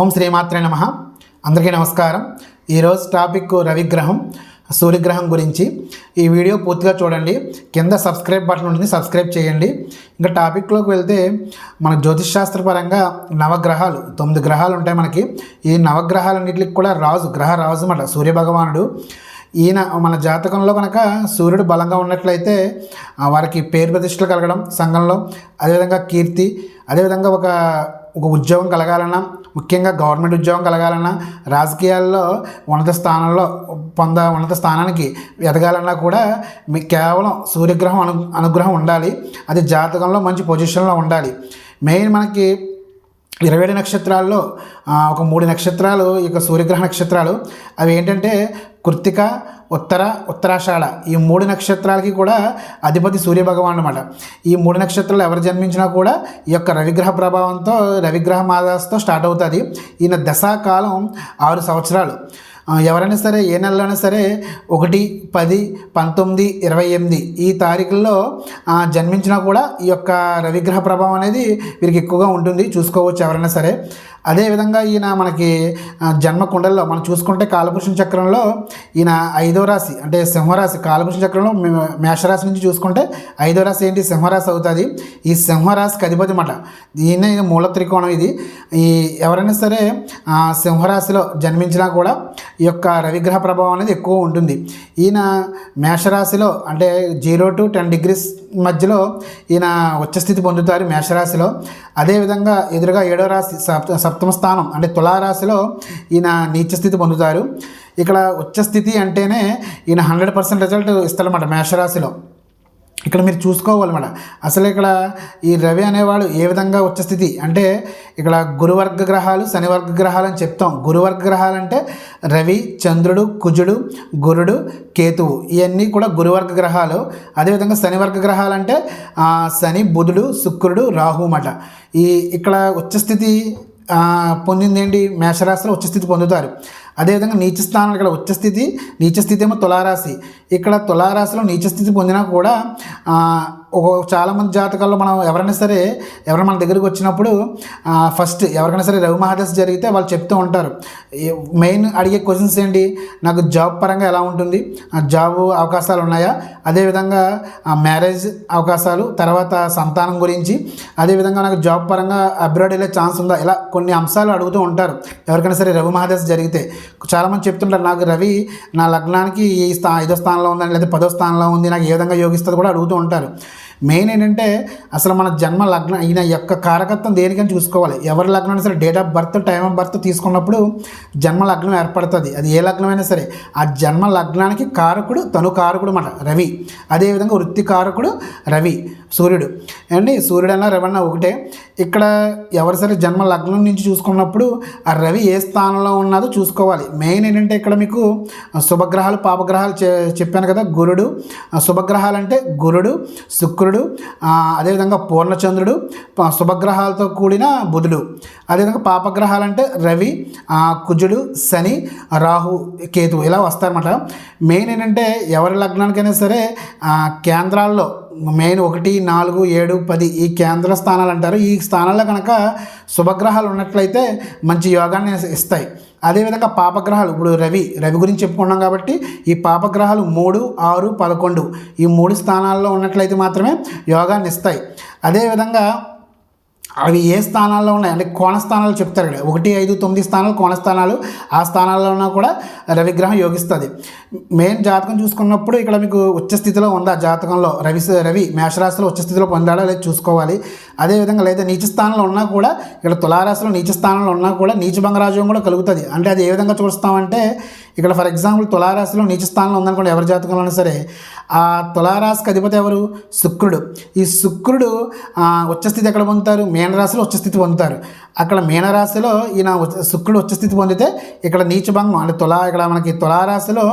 ఓం శ్రీమాత్రే నమ. అందరికీ నమస్కారం. ఈరోజు టాపిక్ రవిగ్రహం సూర్యగ్రహం గురించి. ఈ వీడియో పూర్తిగా చూడండి. కింద సబ్స్క్రైబ్ బటన్ ఉంటుంది సబ్స్క్రైబ్ చేయండి. ఇంకా టాపిక్లోకి వెళ్తే మన జ్యోతిష్ శాస్త్రపరంగా నవగ్రహాలు తొమ్మిది గ్రహాలు ఉంటాయి మనకి. ఈ నవగ్రహాలన్నింటికి కూడా రాజు గ్రహ రాజు అన్నమాట సూర్యభగవానుడు. ఈయన మన జాతకంలో కనుక సూర్యుడు బలంగా ఉన్నట్లయితే వారికి పేరు ప్రతిష్టలు కలగడం సంఘంలో అదేవిధంగా కీర్తి అదేవిధంగా ఒక ఒక ఉద్యోగం కలగాలన్నా ముఖ్యంగా గవర్నమెంట్ ఉద్యోగం కలగాలన్నా రాజకీయాల్లో ఉన్నత స్థానంలో పొంద ఉన్నత స్థానానికి ఎదగాలన్నా కూడా మీకు కేవలం సూర్యగ్రహం అను అనుగ్రహం ఉండాలి. అది జాతకంలో మంచి పొజిషన్లో ఉండాలి. మెయిన్ మనకి ఇరవై ఏడు నక్షత్రాల్లో ఒక మూడు నక్షత్రాలు ఈ యొక్క సూర్యగ్రహ నక్షత్రాలు అవి ఏంటంటే కృత్తిక ఉత్తర ఉత్తరాషాఢ ఈ మూడు నక్షత్రాలకి కూడా అధిపతి సూర్యభగవాన్ అనమాట ఈ మూడు నక్షత్రాలు ఎవరు జన్మించినా కూడా ఈ యొక్క రవిగ్రహ ప్రభావంతో రవిగ్రహ మాదాస్తో స్టార్ట్ అవుతుంది. ఈయన దశాకాలం ఆరు సంవత్సరాలు. ఎవరైనా సరే ఏ నెలలోనే సరే ఒకటి పది పంతొమ్మిది ఇరవై ఎనిమిది ఈ తారీఖుల్లో జన్మించినా కూడా ఈ యొక్క రవిగ్రహ ప్రభావం అనేది వీరికి ఎక్కువగా ఉంటుంది. చూసుకోవచ్చు ఎవరైనా సరే. అదేవిధంగా ఈయన మనకి జన్మకుండల్లో జన్మ కుండల్లో మనం చూసుకుంటే కాలభూషణ చక్రంలో ఈయన ఐదో రాశి అంటే సింహరాశి కాలభూషణ చక్రంలో మేషరాశి నుంచి చూసుకుంటే ఐదో రాశి ఏంటి? సింహరాశి అవుతుంది. ఈ సింహరాశికి అధిపతి మాట. ఈయన ఇది మూల త్రికోణం ఇది. ఈ ఎవరైనా సరే సింహరాశిలో జన్మించినా కూడా ఈ యొక్క రవిగ్రహ ప్రభావం అనేది ఎక్కువ ఉంటుంది. ఈయన మేషరాశిలో అంటే జీరో టు టెన్ డిగ్రీస్ మధ్యలో ఈయన ఉచ్చస్థితి పొందుతారు మేషరాశిలో. అదేవిధంగా ఎదురుగా ఏడో రాశి సప్త సప్తమ స్థానం అంటే తులారాశిలో ఈయన నీచస్థితి పొందుతారు. ఇక్కడ ఉచ్చస్థితి అంటేనే ఈయన హండ్రెడ్ పర్సెంట్ రిజల్ట్ ఇస్తారన్నమాట మేషరాశిలో. ఇక్కడ మీరు చూసుకోవాలన్నమాట. అసలు ఇక్కడ ఈ రవి అనేవాడు ఏ విధంగా వచ్చే స్థితి అంటే ఇక్కడ గురువర్గ గ్రహాలు శనివర్గ గ్రహాలు అని చెప్తాం. గురువర్గ గ్రహాలు అంటే రవి చంద్రుడు కుజుడు గురుడు కేతువు. ఇవన్నీ కూడా గురువర్గ గ్రహాలు. అదేవిధంగా శనివర్గ గ్రహాలు అంటే శని బుధుడు శుక్రుడు రాహు అన్నమాట. ఈ ఇక్కడ ఉచ్చస్థితి పొందింది ఏంటి మేషరాశిలో ఉచ్చస్థితి పొందుతారు. అదేవిధంగా నీచ ఇక్కడ ఉచ్చస్థితి నీచస్థితి ఏమో తులారాశి. ఇక్కడ తులారాశిలో నీచస్థితి పొందినా కూడా ఒక చాలామంది జాతకాల్లో మనం ఎవరైనా సరే ఎవరైనా మన దగ్గరికి వచ్చినప్పుడు ఫస్ట్ ఎవరికైనా సరే రవి మహాదశ జరిగితే వాళ్ళు చెప్తూ ఉంటారు. మెయిన్ అడిగే క్వశ్చన్స్ ఏంటి? నాకు జాబ్ పరంగా ఎలా ఉంటుంది? ఆ జాబ్ అవకాశాలు ఉన్నాయా? అదేవిధంగా మ్యారేజ్ అవకాశాలు తర్వాత సంతానం గురించి అదేవిధంగా నాకు జాబ్ పరంగా అబ్రాడ్ వెళ్ళే ఛాన్స్ ఉందా? ఇలా కొన్ని అంశాలు అడుగుతూ ఉంటారు. ఎవరికైనా సరే రవి మహాదశ జరిగితే. చాలామంది చెప్తుంటారు నాకు రవి నా లగ్నానికి ఈ స్థా ఐదో స్థానంలో ఉందని లేదా పదో స్థానంలో ఉంది నాకు ఏ విధంగా యోగిస్తుంది కూడా అడుగుతూ ఉంటారు. మెయిన్ ఏంటంటే అసలు మన జన్మ లగ్నం ఈయన యొక్క కారకత్వం దేనికని చూసుకోవాలి? ఎవరి లగ్నం అయినా సరే date of birth time of birth తీసుకున్నప్పుడు జన్మ లగ్నం ఏర్పడుతుంది. అది ఏ లగ్నమైనా సరే ఆ జన్మ లగ్నానికి కారకుడు తను కారకుడు అన్నమాట రవి. అదేవిధంగా వృత్తి కారకుడు రవి. సూర్యుడు. అండి సూర్యుడు అన్న రవి అన్న ఒకటే. ఇక్కడ ఎవరి సరే జన్మ లగ్నం నుంచి చూసుకున్నప్పుడు ఆ రవి ఏ స్థానంలో ఉన్నదో చూసుకోవాలి. మెయిన్ ఏంటంటే ఇక్కడ మీకు శుభగ్రహాలు పాపగ్రహాలు చెప్పాను కదా గురుడు. శుభగ్రహాలు అంటే గురుడు శుక్రుడు అదేవిధంగా పూర్ణచంద్రుడు శుభగ్రహాలతో కూడిన బుధుడు. అదేవిధంగా పాపగ్రహాలు అంటే రవి కుజుడు శని రాహు కేతువు ఇలా వస్తారన్నమాట. మెయిన్ ఏంటంటే ఎవరి లగ్నానికైనా సరే కేంద్రాల్లో మెయిన్ ఒకటి నాలుగు ఏడు పది ఈ కేంద్ర స్థానాలు అంటారు. ఈ స్థానాల్లో కనుక శుభగ్రహాలు ఉన్నట్లయితే మంచి యోగాన్ని ఇస్తాయి. అదేవిధంగా పాపగ్రహాలు ఇప్పుడు రవి రవి గురించి చెప్పుకున్నాం కాబట్టి ఈ పాపగ్రహాలు మూడు ఆరు పదకొండు ఈ మూడు స్థానాల్లో ఉన్నట్లయితే మాత్రమే యోగాన్ని ఇస్తాయి. అదేవిధంగా అవి ఏ స్థానాల్లో ఉన్నాయి? అంటే కోణ స్థానాలు చెప్తారు ఇక్కడ ఒకటి ఐదు తొమ్మిది స్థానాలు కోణ స్థానాలు. ఆ స్థానాల్లో ఉన్నా కూడా రవిగ్రహం యోగిస్తుంది. మెయిన్ జాతకం చూసుకున్నప్పుడు ఇక్కడ మీకు ఉచ్చ స్థితిలో ఉందా? జాతకంలో రవి రవి మేషరాశిలో ఉచ్చ స్థితిలో పొందాడా లేదా చూసుకోవాలి. అదేవిధంగా లేదా నీచ స్థానంలో ఉన్నా కూడా ఇక్కడ తులారాశిలో నీచ స్థానంలో ఉన్నా కూడా నీచ భంగరాజ్యం కూడా కలుగుతుంది. అంటే అది ఏ విధంగా చూస్తామంటే ఇక్కడ ఫర్ ఎగ్జాంపుల్ తులారాశిలో నీచ స్థానంలో ఉందనుకోండి ఎవరి జాతకంలో సరే ఆ తులారాశికి అధిపతి ఎవరు? శుక్రుడు. ఈ శుక్రుడు ఉచ్చస్థితి ఎక్కడ పొందుతారు? మీనరాశిలో ఉచ్చస్థితి పొందుతారు. అక్కడ మీనరాశిలో ఈయన శుక్రుడు ఉచ్చస్థితి పొందితే ఇక్కడ నీచభంగం అంటే తులా ఇక్కడ మనకి తులారాశిలో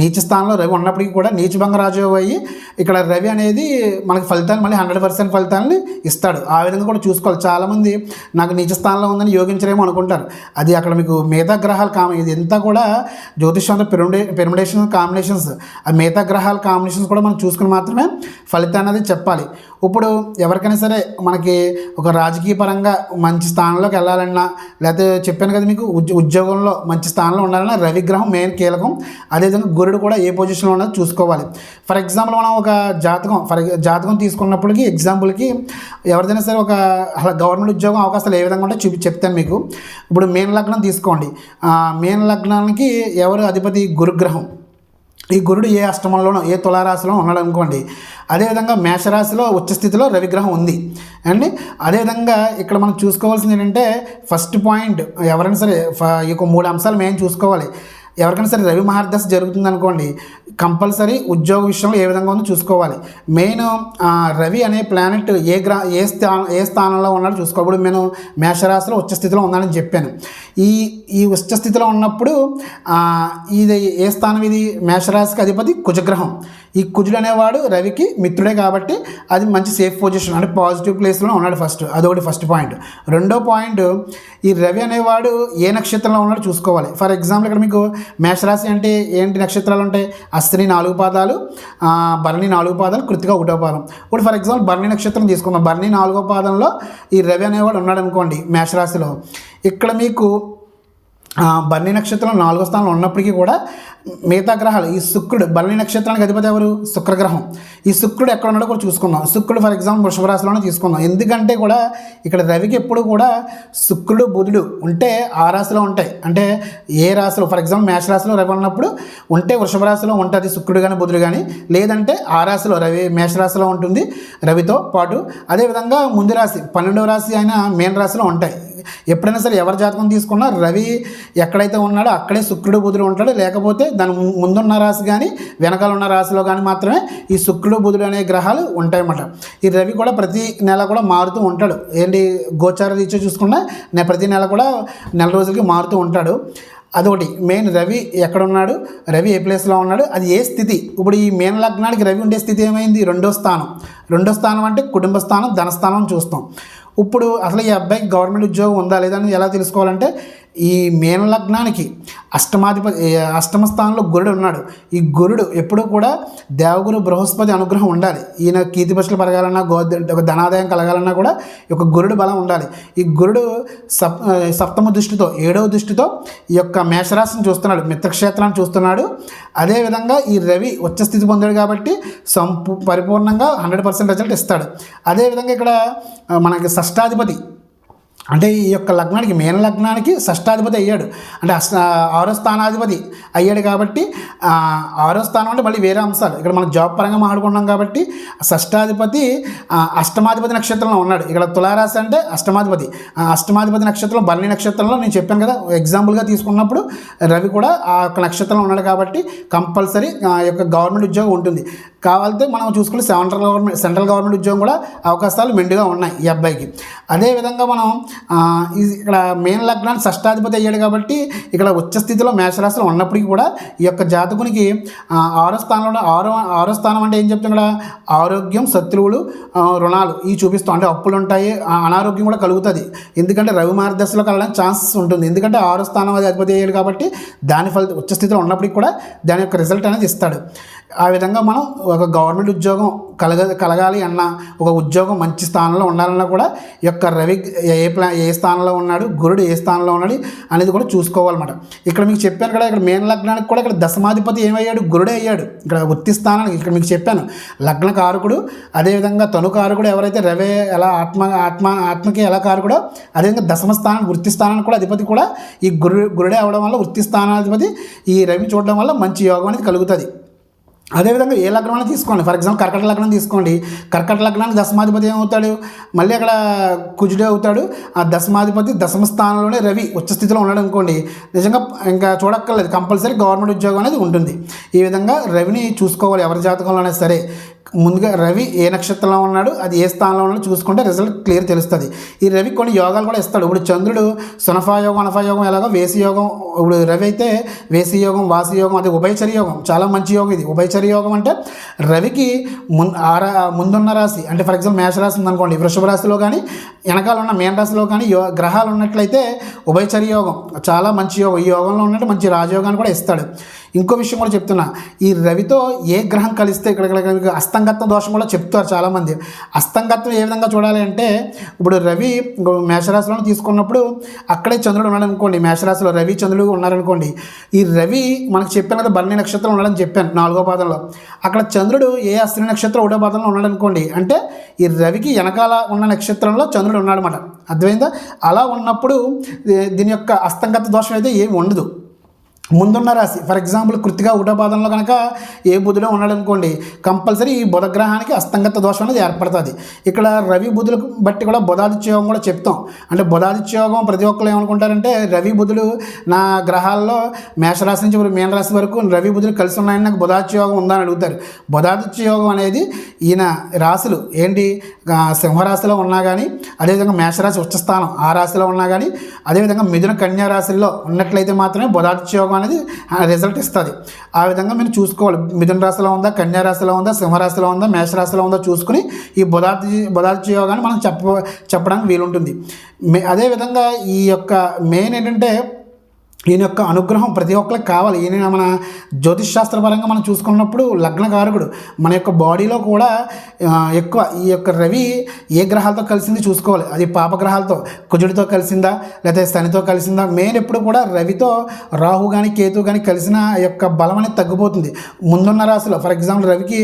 నీచ స్థానంలో రవి ఉన్నప్పటికీ కూడా నీచభంగ రాజు అయ్యి ఇక్కడ రవి అనేది మనకి ఫలితాలు మళ్ళీ హండ్రెడ్ పర్సెంట్ ఫలితాన్ని ఇస్తాడు. ఆ విధంగా కూడా చూసుకోవాలి. చాలామంది నాకు నీచ స్థానంలో ఉందని యోగించరేమో అనుకుంటారు. అది అక్కడ మీకు మిగతా గ్రహాలు కామ ఇది ఇంత కూడా జ్యోతిషంలో పెరుమిడే పెరుమిడేషన్ కాంబినేషన్స్ ఆ మిగతా గ్రహాల కాంబినేషన్స్ కూడా మనం చూసుకుని మాత్రమే ఫలితం అనేది చెప్పాలి. ఇప్పుడు ఎవరికైనా సరే మనకి ఒక రాజకీయ పరంగా మంచి స్థానంలోకి వెళ్ళాలన్నా లేకపోతే చెప్పాను కదా మీకు ఉద్యోగంలో మంచి స్థానంలో ఉండాలన్నా రవిగ్రహం మెయిన్ కీలకం. అదేవిధంగా గురుడు కూడా ఏ పొజిషన్లో ఉన్నది చూసుకోవాలి. ఫర్ ఎగ్జాంపుల్ మనం ఒక జాతకం ఫర్ జాతకం తీసుకున్నప్పటికీ ఎగ్జాంపుల్కి ఎవరిదైనా సరే ఒక అలా గవర్నమెంట్ ఉద్యోగం అవకాశాలు ఏ విధంగా ఉంటే చూపి చెప్తాను మీకు. ఇప్పుడు మేన్ లగ్నం తీసుకోండి. మెయిన్ మేన్ లగ్నానికి ఎవరు అధిపతి గురుగ్రహం? ఈ గురుడు ఏ అష్టమంలోనో ఏ తులారాశిలో ఉన్నాడు అనుకోండి. అదేవిధంగా మేషరాశిలో ఉచ్చస్థితిలో రవిగ్రహం ఉంది. అండి అదేవిధంగా ఇక్కడ మనం చూసుకోవాల్సింది ఏంటంటే ఫస్ట్ పాయింట్ ఎవరైనా సరే ఈ యొక్క మూడు అంశాలు మేము చూసుకోవాలి. ఎవరికైనా సరే రవి మహార్దశ జరుగుతుంది అనుకోండి కంపల్సరీ ఉద్యోగ విషయంలో ఏ విధంగా ఉందో చూసుకోవాలి. మెయిన్ రవి అనే ప్లానెట్ ఏ గ్రా ఏ స్థా ఏ స్థానంలో ఉన్నాడో చూసుకోవాలి. నేను మేషరాశిలో ఉచ్చ స్థితిలో ఉన్నానని చెప్పాను. ఈ ఈ ఉచ్చ స్థితిలో ఉన్నప్పుడు ఇది ఏ స్థానం ఇది? మేషరాశికి అధిపతి కుజగ్రహం. ఈ కుజుడు అనేవాడు రవికి మిత్రుడే కాబట్టి అది మంచి సేఫ్ పొజిషన్ అంటే పాజిటివ్ ప్లేస్లో ఉన్నాడు ఫస్ట్ అదొకటి ఫస్ట్ పాయింట్ రెండో పాయింట్ ఈ రవి అనేవాడు ఏ నక్షత్రంలో ఉన్నాడో చూసుకోవాలి. ఫర్ ఎగ్జాంపుల్ ఇక్కడ మీకు మేషరాశి అంటే ఏంటి నక్షత్రాలు ఉంటాయి అస్తిని నాలుగు పాదాలు బర్ణి భరణి నాలుగు పాదాలు కృతిక ఒకటో పాదం. ఇప్పుడు ఫర్ ఎగ్జాంపుల్ భరణి నక్షత్రం తీసుకుందాం. భరణి నాలుగో పాదంలో ఈ రవి అనేవాడు ఉన్నాడు అనుకోండి మేషరాశిలో. ఇక్కడ మీకు బన్నీ నక్షత్రం నాలుగో స్థానంలో ఉన్నప్పటికీ కూడా మిగతా గ్రహాలు ఈ శుక్రుడు బన్నీ నక్షత్రానికి అధిపతి ఎవరు? శుక్రగ్రహం. ఈ శుక్రుడు ఎక్కడ ఉన్నాడో కూడా చూసుకుందాం. శుక్రుడు ఫర్ ఎగ్జాంపుల్ వృషభ రాశిలోనే తీసుకుందాం. ఎందుకంటే కూడా ఇక్కడ రవికి ఎప్పుడు కూడా శుక్రుడు బుధుడు ఉంటే ఆ రాశిలో ఉంటాయి. అంటే ఏ రాశిలో ఫర్ ఎగ్జాంపుల్ మేష రాశిలో రవి ఉన్నప్పుడు ఉంటే వృషభ రాశిలో ఉంటుంది శుక్రుడు కానీ బుధుడు కానీ లేదంటే ఆ రాశిలో రవి మేషరాశిలో ఉంటుంది రవితో పాటు. అదేవిధంగా ముందు రాశి పన్నెండవ రాశి అయిన మేన రాశిలో ఉంటాయి. ఎప్పుడైనా సరే ఎవరి జాతకం తీసుకున్నా రవి ఎక్కడైతే ఉన్నాడో అక్కడే శుక్రుడు బుధుడు ఉంటాడు. లేకపోతే దాని ముందున్న రాశి కానీ వెనకాల ఉన్న రాశిలో కానీ మాత్రమే ఈ శుక్రుడు బుధుడు అనే గ్రహాలు ఉంటాయన్నమాట. ఈ రవి కూడా ప్రతి నెల కూడా మారుతూ ఉంటాడు. ఏంటి? గోచార రీత్యా చూసుకున్నా నే- ప్రతి నెల కూడా నెల రోజులకి మారుతూ ఉంటాడు. అదొకటి. మెయిన్ రవి ఎక్కడ ఉన్నాడు రవి ఏ ప్లేస్లో ఉన్నాడు? అది ఏ స్థితి? ఇప్పుడు ఈ మేన లగ్నానికి రవి ఉండే స్థితి ఏమైంది? రెండో స్థానం. రెండో స్థానం అంటే కుటుంబ స్థానం ధనస్థానం చూస్తాం. ఇప్పుడు అసలు ఈ అబ్బాయికి గవర్నమెంట్ ఉద్యోగం ఉందా లేదా అని ఎలా తెలుసుకోవాలంటే ఈ మేన లగ్నానికి అష్టమాధిపతి అష్టమ స్థానంలో గురుడు ఉన్నాడు. ఈ గురుడు ఎప్పుడూ కూడా దేవగురు బృహస్పతి అనుగ్రహం ఉండాలి. ఈయన కీర్తి పశులు పెరగాలన్నా గో ఒక ధనాదాయం కలగాలన్నా కూడా ఈ యొక్క గురుడు బలం ఉండాలి. ఈ గురుడు సప్ సప్తమ దృష్టితో ఏడవ దృష్టితో ఈ యొక్క మేషరాశిని చూస్తున్నాడు. మిత్రక్షేత్రాన్ని చూస్తున్నాడు. అదేవిధంగా ఈ రవి ఉచ్చస్థితి పొందాడు కాబట్టి సంపూ పరిపూర్ణంగా హండ్రెడ్ పర్సెంట్ రిజల్ట్ ఇస్తాడు. అదేవిధంగా ఇక్కడ మనకి షష్టాధిపతి అంటే ఈ యొక్క లగ్నానికి మేన లగ్నానికి షష్టాధిపతి అయ్యాడు. అంటే అష్ట ఆరో స్థానాధిపతి అయ్యాడు కాబట్టి ఆరో స్థానం అంటే మళ్ళీ వేరే అంశాలు. ఇక్కడ మనం జాబ్ పరంగా మాట్లాడుకున్నాం కాబట్టి షష్టాధిపతి అష్టమాధిపతి నక్షత్రంలో ఉన్నాడు. ఇక్కడ తులారాశి అంటే అష్టమాధిపతి. అష్టమాధిపతి నక్షత్రం బల్లి నక్షత్రంలో నేను చెప్పాను కదా ఎగ్జాంపుల్గా తీసుకున్నప్పుడు రవి కూడా ఆ యొక్క నక్షత్రంలో ఉన్నాడు కాబట్టి కంపల్సరీ ఆ యొక్క గవర్నమెంట్ ఉద్యోగం ఉంటుంది. కావాలంటే మనం చూసుకుంటే సెంట్రల్ గవర్నమెంట్ సెంట్రల్ గవర్నమెంట్ ఉద్యోగం కూడా అవకాశాలు మెండుగా ఉన్నాయి ఈ అబ్బాయికి. అదేవిధంగా మనం ఇక్కడ మెయిన్ లగ్నాన్ని షష్టాధిపతి అయ్యాడు కాబట్టి ఇక్కడ ఉచ్చ స్థితిలో మేషరాశిలో ఉన్నప్పటికీ కూడా ఈ యొక్క జాతకునికి ఆరో స్థానంలో ఆరో ఆరో స్థానం అంటే ఏం చెప్తాం ఇక్కడ? ఆరోగ్యం శత్రువులు రుణాలు ఇవి చూపిస్తాం అంటే అప్పులు ఉంటాయి అనారోగ్యం కూడా కలుగుతుంది. ఎందుకంటే రవి మార్గదర్శలో కలగడానికి ఛాన్సెస్ ఉంటుంది. ఎందుకంటే ఆరో స్థానం అది అధిపతి అయ్యాడు కాబట్టి దాని ఫలితం ఉచ్చ స్థితిలో ఉన్నప్పటికీ కూడా దాని యొక్క రిజల్ట్ అనేది ఇస్తాడు. ఆ విధంగా మనం ఒక గవర్నమెంట్ ఉద్యోగం కలగ కలగాలి అన్న ఒక ఉద్యోగం మంచి స్థానంలో ఉండాలన్నా కూడా ఈ యొక్క రవి ఏ ప్లా ఏ స్థానంలో ఉన్నాడు గురుడు ఏ స్థానంలో ఉన్నాడు అనేది కూడా చూసుకోవాలన్నమాట. ఇక్కడ మీకు చెప్పాను కదా ఇక్కడ మేన లగ్నానికి కూడా ఇక్కడ దశమాధిపతి ఏమయ్యాడు? గురుడే అయ్యాడు. ఇక్కడ వృత్తి స్థానానికి ఇక్కడ మీకు చెప్పాను. లగ్న కారకుడు అదేవిధంగా తను కారకుడు ఎవరైతే రవి ఎలా ఆత్మ ఆత్మ ఆత్మకి ఎలా కారకుడో అదేవిధంగా దశమ స్థానం వృత్తి స్థానానికి కూడా అధిపతి కూడా ఈ గురు గురుడే అవడం వల్ల వృత్తి స్థానాధిపతి ఈ రవి చూడడం వల్ల మంచి యోగం అనేది కలుగుతుంది. అదేవిధంగా ఏ లగ్నం తీసుకోండి. ఫర్ ఎగ్జాంపుల్ కర్కట లగ్నం తీసుకోండి. కర్కట లగ్నానికి దశమాధిపతి ఏమవుతాడు? మళ్ళీ అక్కడ కుజుడే అవుతాడు. ఆ దశమాధిపతి దశమ స్థానంలోనే రవి ఉచ్చ స్థితిలో ఉన్నాడు అనుకోండి. నిజంగా ఇంకా చూడక్కర్లేదు. కంపల్సరీ గవర్నమెంట్ ఉద్యోగం అనేది ఉంటుంది. ఈ విధంగా రవిని చూసుకోవాలి. ఎవరి జాతకంలోనే సరే. ముందుగా రవి ఏ నక్షత్రంలో ఉన్నాడు? అది ఏ స్థానంలో ఉన్నాడు? చూసుకుంటే రిజల్ట్ క్లియర్ తెలుస్తుంది. ఈ రవి కొన్ని యోగాలు కూడా ఇస్తాడు. ఇప్పుడు చంద్రుడు సునఫా యోగం అనఫా యోగం ఎలాగో వేసి యోగం. ఇప్పుడు రవి అయితే వేసి యోగం వాసి యోగం అది ఉభయచరి యోగం. చాలా మంచి యోగం ఇది. ఉభయచరి యోగం అంటే రవికి మున్ ఆరా ముందున్న రాశి అంటే ఫర్ ఎగ్జాంపుల్ మేషరాశి ఉందనుకోండి వృషభ రాశిలో కానీ వెనకాల ఉన్న మేన రాశిలో కానీ యో గ్రహాలు ఉన్నట్లయితే ఉభయచర్య యోగం చాలా మంచి యోగం. ఈ యోగంలో ఉన్నట్టు మంచి రాజయోగాన్ని కూడా ఇస్తాడు. ఇంకో విషయం కూడా చెప్తున్నా. ఈ రవితో ఏ గ్రహం కలిస్తే ఇక్కడ అస్తంగత్వం దోషం కూడా చెప్తారు చాలామంది. అస్తంగత్వం ఏ విధంగా చూడాలి అంటే ఇప్పుడు రవి మేషరాశిలో తీసుకున్నప్పుడు అక్కడే చంద్రుడు ఉన్నాడు అనుకోండి. మేషరాశిలో రవి చంద్రుడు ఉన్నారనుకోండి. ఈ రవి మనకు చెప్పాను కదా బన్నీ నక్షత్రం ఉన్నాడని చెప్పాను నాలుగో పాదంలో. అక్కడ చంద్రుడు ఏ అశ్విని నక్షత్రం ఒకటో పాదంలో ఉన్నాడు అనుకోండి. అంటే ఈ రవికి వెనకాల ఉన్న నక్షత్రంలో చంద్రుడు ఉన్నాడనమాట అర్థమైందా? అలా ఉన్నప్పుడు దీని యొక్క అస్తంగత దోషం అయితే ఏమి ఉండదు. ముందున్న రాశి. ఫర్ ఎగ్జాంపుల్ కృతిగా ఒకటో కనుక ఏ బుధులో ఉన్నాడు అనుకోండి కంపల్సరీ ఈ బుధగ్రహానికి అస్తంగత దోషం అనేది ఏర్పడుతుంది. ఇక్కడ రవి బుధులకు బట్టి కూడా బుధాదిత్యయోగం కూడా చెప్తాం. అంటే బుధాదిత్యయోగం ప్రతి ఒక్కరు ఏమనుకుంటారంటే రవి బుధుడు నా గ్రహాల్లో మేషరాశి నుంచి ఇప్పుడు మీన రాశి వరకు రవి బుధులు కలిసి ఉన్నాయని నాకు బుధాదిత్యోగం ఉందని అడుగుతారు. బుధాదిత్యయోగం అనేది ఈయన రాశులు. ఏంటి? సింహరాశిలో ఉన్నా కానీ అదేవిధంగా మేషరాశి ఉచ్చస్థానం ఆ రాశిలో ఉన్నా కానీ అదేవిధంగా మిథున కన్యా రాశుల్లో ఉన్నట్లయితే మాత్రమే బుధాదిత్యోగం అనేది రిజల్ట్ ఇస్తుంది. ఆ విధంగా మీరు చూసుకోవాలి. మిథున రాశిలో ఉందా కన్యా రాశిలో ఉందా సింహరాశిలో ఉందా మేషరాశిలో ఉందా చూసుకుని ఈ బుధాది బుధాదిత్య యోగాన్ని మనం చెప్ప చెప్పడానికి వీలుంటుంది. మే అదేవిధంగా ఈ యొక్క మెయిన్ ఏంటంటే ఈయన యొక్క అనుగ్రహం ప్రతి ఒక్కరికి కావాలి. ఈయన మన జ్యోతిష్ శాస్త్రపరంగా మనం చూసుకున్నప్పుడు లగ్నకారకుడు. మన యొక్క బాడీలో కూడా ఎక్కువ ఈ యొక్క రవి ఏ గ్రహాలతో కలిసింది చూసుకోవాలి. అది పాపగ్రహాలతో కుజుడితో కలిసిందా లేకపోతే శనితో కలిసిందా. మెయిన్ ఎప్పుడు కూడా రవితో రాహు కానీ కేతు కానీ కలిసిన యొక్క బలం అనేది తగ్గిపోతుంది. ముందున్న రాశిలో ఫర్ ఎగ్జాంపుల్ రవికి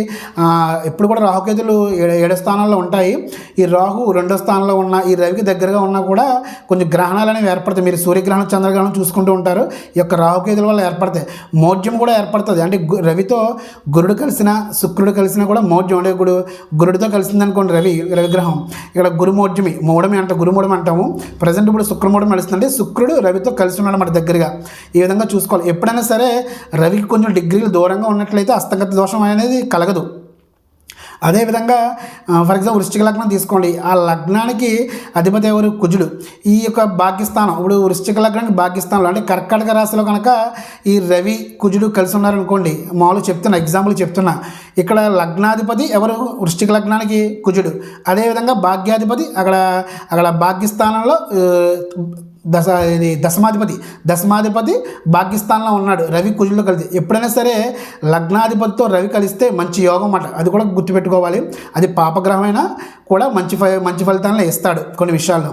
ఎప్పుడు కూడా రాహుకేతులు ఏడు ఏడో స్థానాల్లో ఉంటాయి. ఈ రాహు రెండో స్థానంలో ఉన్న ఈ రవికి దగ్గరగా ఉన్నా కూడా కొంచెం గ్రహణాలు అనేవి ఏర్పడతాయి. మీరు సూర్యగ్రహణం చంద్రగ్రహణం చూసుకుంటూ ఉంటారు. ఈ యొక్క రాహుకేతుల వల్ల ఏర్పడతాయి. మౌఢ్యం కూడా ఏర్పడుతుంది. అంటే రవితో గురుడు కలిసిన శుక్రుడు కలిసినా కూడా మౌఢ్యం అంటే గుడు గురుడితో కలిసింది అనుకోండి రవి రవిగ్రహం ఇక్కడ గురుమౌఢ్యమి మౌఢమి అంట గురుమూడం అంటాము. ప్రజెంట్ ఇప్పుడు శుక్రమూడం నడుస్తుందంటే శుక్రుడు రవితో కలిసి ఉన్నాడు మన దగ్గరగా. ఈ విధంగా చూసుకోవాలి. ఎప్పుడైనా సరే రవికి కొంచెం డిగ్రీలు దూరంగా ఉన్నట్లయితే అస్తంగత దోషం అనేది కలగదు. అదేవిధంగా ఫర్ ఎగ్జాంపుల్ వృష్టిక లగ్నం తీసుకోండి. ఆ లగ్నానికి అధిపతి ఎవరు? కుజుడు. ఈ యొక్క భాగ్యస్థానం ఇప్పుడు వృష్టిక లగ్నానికి భాగ్యస్థానంలో అంటే కర్కాటక రాశిలో కనుక ఈ రవి కుజుడు కలిసి ఉన్నారనుకోండి మామూలు చెప్తున్నా ఎగ్జాంపుల్ చెప్తున్నా ఇక్కడ లగ్నాధిపతి ఎవరు? వృష్టిక లగ్నానికి కుజుడు. అదేవిధంగా భాగ్యాధిపతి అక్కడ అక్కడ భాగ్యస్థానంలో దశ ఇది దశమాధిపతి. దశమాధిపతి పాకిస్తాన్లో ఉన్నాడు. రవి కుజుల్లో కలిసి. ఎప్పుడైనా సరే లగ్నాధిపతితో రవి కలిస్తే మంచి యోగం అంట. అది కూడా గుర్తుపెట్టుకోవాలి. అది పాపగ్రహమైన కూడా మంచి ఫ మంచి ఫలితాలను ఇస్తాడు కొన్ని విషయాల్లో.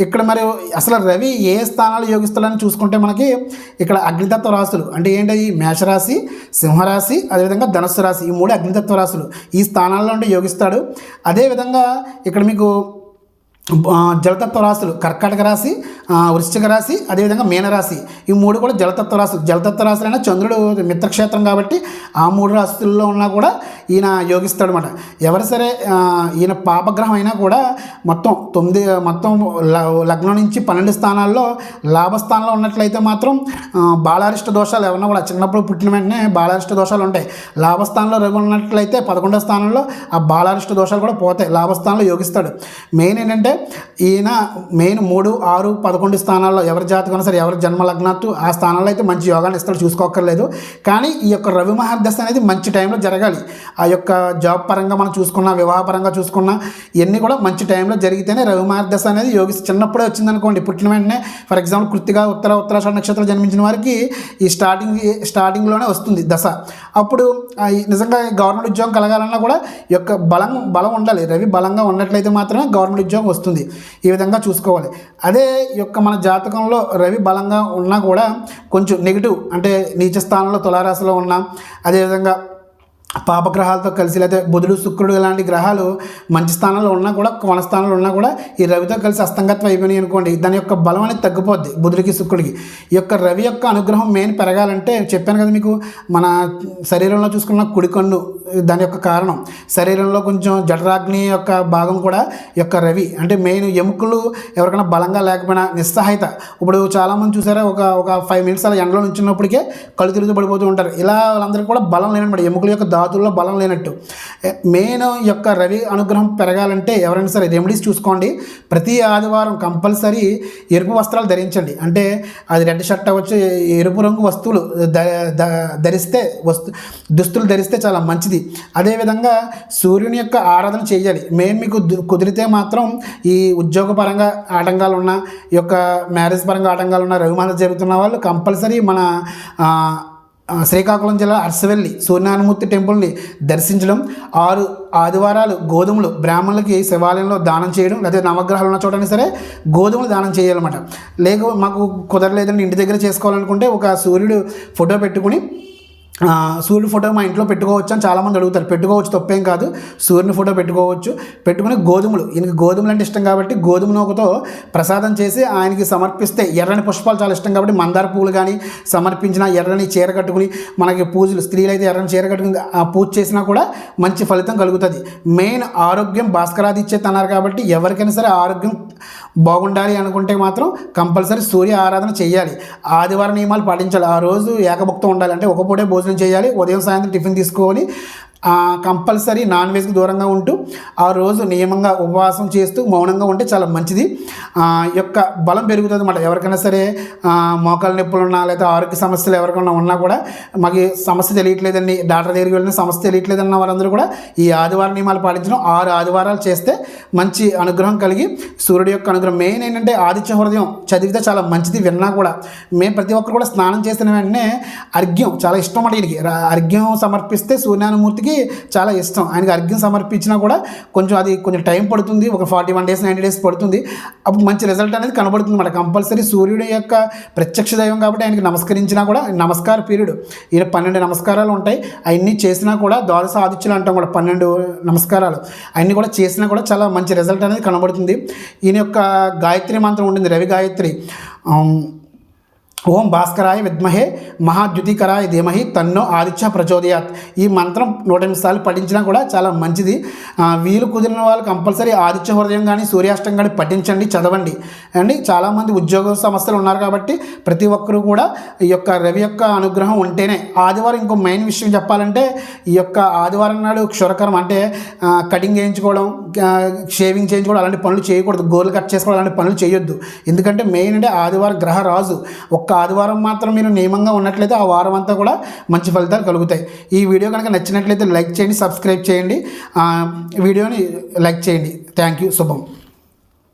ఇక్కడ మరి అసలు రవి ఏ స్థానాలు యోగిస్తాడని చూసుకుంటే మనకి ఇక్కడ అగ్నితత్వ రాశులు. అంటే ఏంటి మేషరాశి సింహరాశి అదేవిధంగా ధనుస్సు రాశి. ఈ మూడు అగ్నితత్వ రాశులు. ఈ స్థానాల్లో ఉండి యోగిస్తాడు. అదేవిధంగా ఇక్కడ మీకు జలతత్వ రాశులు కర్కాటక రాశి వృశ్చిక రాశి అదేవిధంగా మీనరాశి ఈ మూడు కూడా జలతత్వ రాశులు. జలతత్వ రాశులైనా చంద్రుడు మిత్రక్షేత్రం కాబట్టి ఆ మూడు రాశుల్లో ఉన్నా కూడా ఈయన యోగిస్తాడు అనమాట ఎవరు సరే ఈయన పాపగ్రహం అయినా కూడా మొత్తం తొమ్మిది మొత్తం ల- లగ్నం నుంచి పన్నెండు స్థానాల్లో లాభస్థానంలో ఉన్నట్లయితే మాత్రం బాలారిష్ట దోషాలు ఎవరన్నా కూడా చిన్నప్పుడు పుట్టిన వెంటనే బాలారిష్ట దోషాలు ఉంటాయి. లాభస్థానంలో రవి ఉన్నట్లయితే పదకొండో స్థానంలో ఆ బాలారిష్ట దోషాలు కూడా పోతాయి. లాభస్థానంలో యోగిస్తాడు. మెయిన్ ఏంటంటే ఈయన మెయిన్ మూడు ఆరు పదకొండు స్థానాల్లో ఎవరి జాతకం సరే ఎవరి జన్మ లగ్నాత్తు ఆ స్థానాల్లో అయితే మంచి యోగాన్ని ఇస్తాడు చూసుకోక్కర్లేదు. కానీ ఈ యొక్క రవి మహర్దశ అనేది మంచి టైంలో జరగాలి. ఆ యొక్క జాబ్ పరంగా మనం చూసుకున్నా వివాహ పరంగా చూసుకున్నా ఇవన్నీ కూడా మంచి టైంలో జరిగితేనే రవి మహర్దశ అనేది యోగి చిన్నప్పుడే వచ్చిందనుకోండి పుట్టిన వెంటనే. ఫర్ ఎగ్జాంపుల్ కృతిగా ఉత్తర ఉత్తరాషాఢ నక్షత్రం జన్మించిన వారికి ఈ స్టార్టింగ్ స్టార్టింగ్లోనే వస్తుంది దశ. అప్పుడు ఈ నిజంగా గవర్నమెంట్ ఉద్యోగం కలగాలన్నా కూడా యొక్క బలం బలం ఉండాలి. రవి బలంగా ఉన్నట్లయితే మాత్రమే గవర్నమెంట్ ఉద్యోగం వస్తుంది. ఈ విధంగా చూసుకోవాలి. అదే యొక్క మన జాతకంలో రవి బలంగా ఉన్నా కూడా కొంచెం నెగిటివ్ అంటే నీచ స్థానంలో తులారాశిలో ఉన్నా అదేవిధంగా పాపగ్రహాలతో కలిసి లేకపోతే బుధుడు శుక్రుడు ఇలాంటి గ్రహాలు మంచి స్థానంలో ఉన్నా కూడా కోణ స్థానంలో ఉన్నా కూడా ఈ రవితో కలిసి అస్తంగత్వం అయిపోయినాయి అనుకోండి. దాని యొక్క బలం అనేది తగ్గిపోద్ది బుధుడికి శుక్రుడికి. ఈ యొక్క రవి యొక్క అనుగ్రహం మెయిన్ పెరగాలంటే చెప్పాను కదా మీకు మన శరీరంలో చూసుకున్న కుడి కన్ను దాని యొక్క కారణం. శరీరంలో కొంచెం జఠరాగ్ని యొక్క భాగం కూడా ఈ యొక్క రవి. అంటే మెయిన్ ఎముకలు ఎవరికైనా బలంగా లేకపోయినా నిస్సహాయత. ఇప్పుడు చాలామంది చూసారా ఒక ఒక ఫైవ్ మినిట్స్ అలా ఎండలో నుంచినప్పటికే కళ్ళు తిరుగుతూ పడిపోతూ ఉంటారు. ఇలా వాళ్ళందరికీ కూడా బలం లేనమాట. ఎముకల యొక్క దారు బలం లేనట్టు. మెయిన్ యొక్క రవి అనుగ్రహం పెరగాలంటే ఎవరైనా సరే రెమెడీస్ చూసుకోండి. ప్రతి ఆదివారం కంపల్సరీ ఎరుపు వస్త్రాలు ధరించండి. అంటే అది రెడ్ షర్ట్ అవ్వచ్చు ఎరుపు రంగు వస్తువులు ధరిస్తే వస్తు దుస్తులు ధరిస్తే చాలా మంచిది. అదేవిధంగా సూర్యుని యొక్క ఆరాధన చేయాలి. మెయిన్ మీకు కుదిరితే మాత్రం ఈ ఉద్యోగపరంగా ఆటంకాలు ఉన్న ఈ యొక్క మ్యారేజ్ పరంగా ఆటంకాలు ఉన్న రవిమాల జరుగుతున్న వాళ్ళు కంపల్సరీ మన శ్రీకాకుళం జిల్లా అర్సవెల్లి సూర్యనారాయణమూర్తి టెంపుల్ని దర్శించడం ఆరు ఆదివారాలు గోధుమలు బ్రాహ్మణులకి శివాలయంలో దానం చేయడం లేదా నవగ్రహాలు ఉన్న చోటైనా సరే గోధుమలు దానం చేయాలన్నమాట. లేక మాకు కుదరలేదండి ఇంటి దగ్గర చేసుకోవాలనుకుంటే ఒక సూర్యుడు ఫోటో పెట్టుకుని సూర్యుడి ఫోటో మా ఇంట్లో పెట్టుకోవచ్చు అని చాలామంది అడుగుతారు. పెట్టుకోవచ్చు తప్పేం కాదు. సూర్యుని ఫోటో పెట్టుకోవచ్చు. పెట్టుకుని గోధుమలు. ఈయనకి గోధుమలు అంటే ఇష్టం కాబట్టి గోధుమ నూకతో ప్రసాదం చేసి ఆయనకి సమర్పిస్తే ఎర్రని పుష్పాలు చాలా ఇష్టం కాబట్టి మందార పువ్వులు కానీ సమర్పించిన ఎర్రని చీర కట్టుకుని మనకి పూజలు స్త్రీలు అయితే ఎర్రని చీర కట్టుకుని ఆ పూజ చేసినా కూడా మంచి ఫలితం కలుగుతుంది. మెయిన్ ఆరోగ్యం భాస్కరాది ఇచ్చేది అన్నారు కాబట్టి ఎవరికైనా సరే ఆరోగ్యం బాగుండాలి అనుకుంటే మాత్రం కంపల్సరీ సూర్య ఆరాధన చేయాలి. ఆదివార నియమాలు పాటించాలి. ఆ రోజు ఏకభక్తం ఉండాలి. అంటే ఒక పూటే భోజనం చేయాలి. ఉదయం సాయంత్రం టిఫిన్ తీసుకోవాలి కంపల్సరీ నాన్ వెజ్కి దూరంగా ఉంటూ ఆ రోజు నియమంగా ఉపవాసం చేస్తూ మౌనంగా ఉంటే చాలా మంచిది. యొక్క బలం పెరుగుతుంది అన్నమాట ఎవరికైనా సరే మోకాలు నొప్పులు ఉన్నా లేదా ఆరోగ్య సమస్యలు ఎవరికైనా ఉన్నా కూడా మాకు సమస్య తెలియట్లేదండి. డాక్టర్ దగ్గరికి వెళ్ళిన సమస్య తెలియట్లేదన్న వారందరూ కూడా ఈ ఆదివార నియమాలు పాటించడం ఆరు ఆదివారాలు చేస్తే మంచి అనుగ్రహం కలిగి సూర్యుడి యొక్క అనుగ్రహం. మెయిన్ ఏంటంటే ఆదిత్య హృదయం చదివితే చాలా మంచిది విన్నా కూడా. మేము ప్రతి ఒక్కరు కూడా స్నానం చేసిన వెంటనే అర్ఘ్యం చాలా ఇష్టం అన్నమాట ఈయనకి. అర్ఘ్యం సమర్పిస్తే సూర్యనారాయణమూర్తికి చాలా ఇష్టం. ఆయనకి అర్ఘ్యం సమర్పించినా కూడా కొంచెం అది కొంచెం టైం పడుతుంది. ఒక forty one days ninety days పడుతుంది. అప్పుడు మంచి రిజల్ట్ అనేది కనబడుతుంది అన్నమాట. కంపల్సరీ సూర్యుడి యొక్క ప్రత్యక్ష దైవం కాబట్టి ఆయనకి నమస్కరించినా కూడా నమస్కార పీరియడ్. ఈయన పన్నెండు నమస్కారాలు ఉంటాయి. అవన్నీ చేసినా కూడా ద్వాదశ ఆదిత్యులు అంటాం కూడా పన్నెండు నమస్కారాలు. అవన్నీ కూడా చేసినా కూడా చాలా మంచి రిజల్ట్ అనేది కనబడుతుంది. ఈయన యొక్క గాయత్రి మంత్రం ఉంటుంది రవి గాయత్రి. ఓం భాస్కరాయ విద్మహే మహాద్యుతికరాయ ధీమహి తన్నో ఆదిత్య ప్రచోదయాత్. ఈ మంత్రం నూట ఎనిమిది సార్లు పఠించినా కూడా చాలా మంచిది. వీలు కుదిరిన వాళ్ళు కంపల్సరీ ఆదిత్య హృదయం కానీ సూర్యాష్టం కానీ పఠించండి చదవండి. అండి చాలామంది ఉద్యోగ సమస్యలు ఉన్నారు కాబట్టి ప్రతి ఒక్కరూ కూడా ఈ యొక్క రవి యొక్క అనుగ్రహం ఉంటేనే ఆదివారం ఇంకో మెయిన్ విషయం చెప్పాలంటే ఈ యొక్క ఆదివారం నాడు క్షురకరం అంటే కటింగ్ చేయించుకోవడం షేవింగ్ చేయించుకోవడం అలాంటి పనులు చేయకూడదు. గోల్ కట్ చేసుకోవడం అలాంటి పనులు చేయొద్దు. ఎందుకంటే మెయిన్ అంటే ఆదివారం గ్రహ రాజు. ఒక్క ఆదివారం మాత్రం మీరు నియమంగా ఉన్నట్లయితే ఆ వారం అంతా కూడా మంచి ఫలితాలు కలుగుతాయి. ఈ వీడియో కనుక నచ్చినట్లయితే లైక్ చేయండి సబ్స్క్రైబ్ చేయండి. వీడియోని లైక్ చేయండి. Thank you. శుభం.